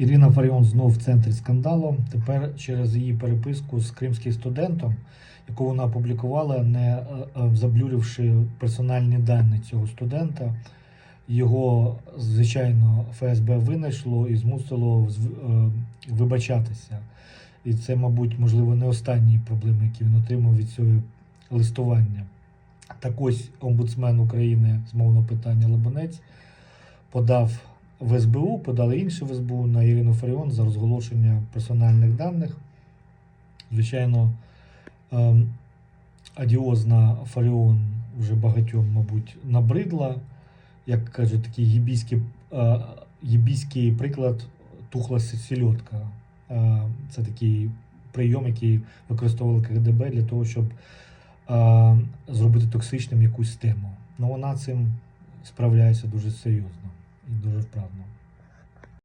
Ірина Фаріон знов в центрі скандалу. Тепер через її переписку з кримським студентом, яку вона опублікувала, не е, е, заблюривши персональні дані цього студента. Його, звичайно, ФСБ винайшло і змусило е, вибачатися. І це, мабуть, можливо, не останні проблеми, які він отримав від цього листування. Так ось омбудсмен України з мовного питання Лабонець подав в СБУ, подали інші в СБУ на Ірину Фаріон за розголошення персональних даних. Звичайно, ем, адіозна Фаріон вже багатьом, мабуть, набридла. Як кажуть, такий єбійський, е, єбійський приклад тухла сільотка. Е, Це такий прийом, який використовували КГБ для того, щоб е, зробити токсичним якусь тему. Ну вона цим справляється дуже серйозно і дуже вправно.